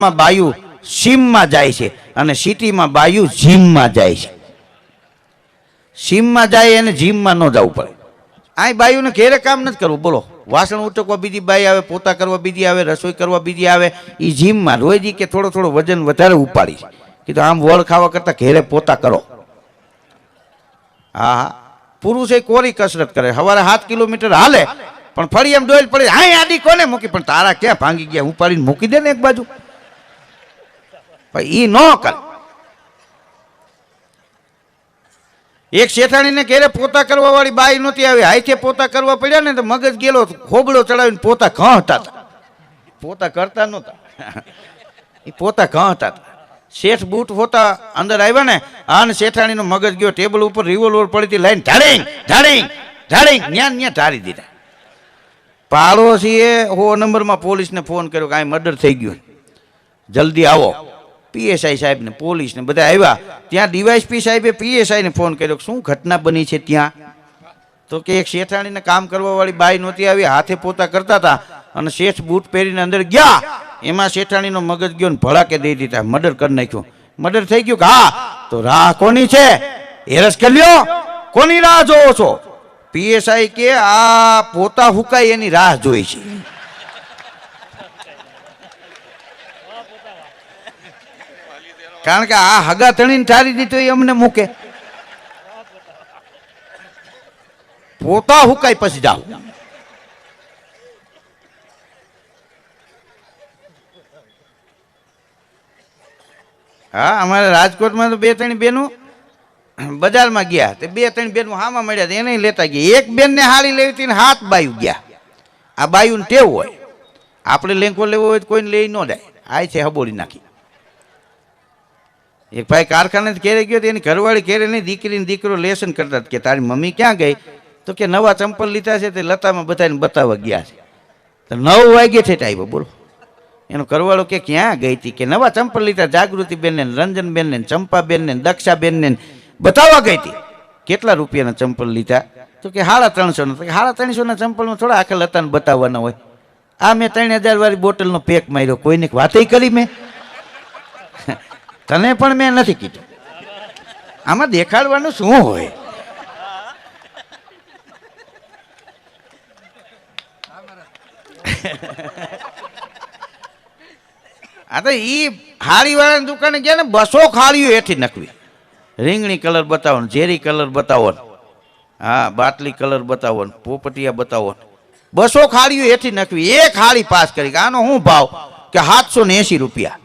માં બાયુ સીમમાં જાય છે અને સિટીમાં બાયુ જીમમાં જાય છે. સીમમાં જાય અને જીમમાં ન જવું પડે. આ બાયુને ઘેરે કામ નથી કરવું. બોલો, વાસણ ઉટકવા બીજી બાઈ આવે, પોતા કરવા બીજી આવે, રસોઈ કરવા બીજી આવે એ જીમમાં રોજ કે થોડો થોડો વજન વધારે ઉપાડી છે. કીધું આમ વળ ખાવા કરતા ઘેરે પોતા કરો. હા હા પુરુષે કોરી કસરત કરે. સવારે સાત કિલોમીટર હાલે, પણ ફરી એમ ડોલ પડે હા આડી કોને મૂકી? પણ તારા ક્યાં ભાંગી ગયા? ઉપાડીને મૂકી દે ને એક બાજુ. પણ ઈ ન કરે. એક શેઠાણીને ઘેરે પોતા કરવા વાળી બાઈ નહોતી આવી. હાઈથે પોતા કરવા પડ્યા ને તો મગજ ગેલો ખોબડો ચડાવીને પોતા ઘ હતા. પોતા કરતા નહોતા. એ પોતા ઘ હતા. શેઠ બૂટ હોતા અંદર આવ્યા ને, આને શેઠાણીનો મગજ ગયો. ટેબલ ઉપર રિવોલ્વર પડી હતી, લાઈન ઢાળી ઢાળી ઢાળી ન્યા ન્યા ઢાળી દીધા. પાડોશીએ હો નંબરમાં પોલીસને ફોન કર્યો કે આ મર્ડર થઈ ગયું જલ્દી આવો. પીએસઆઈ સાહેબને, પોલીસને બધા આવ્યા. ત્યાં ડીવાયસપી સાહેબે પીએસઆઈને ફોન કર્યો શું ઘટના બની છે ત્યાં? તો કે એક શેઠાણીને કામ કરવાવાળી બાઈ નહોતી આવી, હાથે પોતા કરતા હતા અને શેઠ બૂટ પહેરીને અંદર ગયા. એમાં શેઠાણીનો મગજ ગયો ને ભળાકે દઈ દીધા, મર્ડર કરી નાખ્યું. મર્ડર થઈ ગયું કે હા, તો રાહ કોની છે? હેરસ કરી લ્યો. કોની રાહ જોવો છો? પીએસઆઈ કે આ પોતા હુકાય એની રાહ જોઈ છે. કારણ કે આ હગા તણીને ઠારી દીધો એ અમને મૂકે. પોતા હુકાય પછી જાઓ. હા, અમારે રાજકોટમાં તો બે ત્રણ બેનો બજારમાં ગયા તે બે ત્રણ બેનો હામાં મળ્યા એને લેતા ગયા. એક બેનને હાડી લેવી હતી ને હાથ બાયુ ગયા. આ બાયું ટેવ હોય. આપણે લેંકો લેવો હોય તો કોઈને લઈ ન જાય. આ છે હબોળી નાખી. એક ભાઈ કારખાને ઘેરે ગયો તો એની ઘરવાળી ઘેરે નહીં, દીકરીને દીકરો લેસન કરતા કે તારી મમ્મી ક્યાં ગઈ? તો કે નવા ચંપલ લીધા છે તે લતામાં બધાને બતાવવા ગયા છે. તો નવ વાગે છે આવ્યો, બોલો. એનો કરવાળો કે ક્યાં ગઈ હતી? કે નવા ચંપલ લીધા જાગૃતિબેનને રંજનબેનને ચંપાબેનને દક્ષાબેનને બતાવવા ગઈ હતી. કેટલા રૂપિયાના ચંપલ લીધા? તો કે સાડા ત્રણસોના. તો સાડા ત્રણસોના ચંપલમાં થોડા આખા લતાને બતાવવાના હોય. આ મેં ત્રણ હજાર વાળી બોટલનો પેક માર્યો. કોઈને વાતય કરી મેં? તને પણ મેં નથી કીધું. આમાં દેખાડવાનું શું હોય? આ તો ઈ હાડી વાળાની દુકાને ગયા ને બસો ખાડીઓ એથી નકવી. રીંગણી કલર બતાવો ને, ઝેરી કલર બતાવો ને. હા, બાટલી કલર બતાવો ને, પોપટિયા બતાવો બસો ખાડીઓ એથી નકવી. એક હાડી પાસ કરી આનો શું ભાવ? કે સાતસો ને એસી રૂપિયા.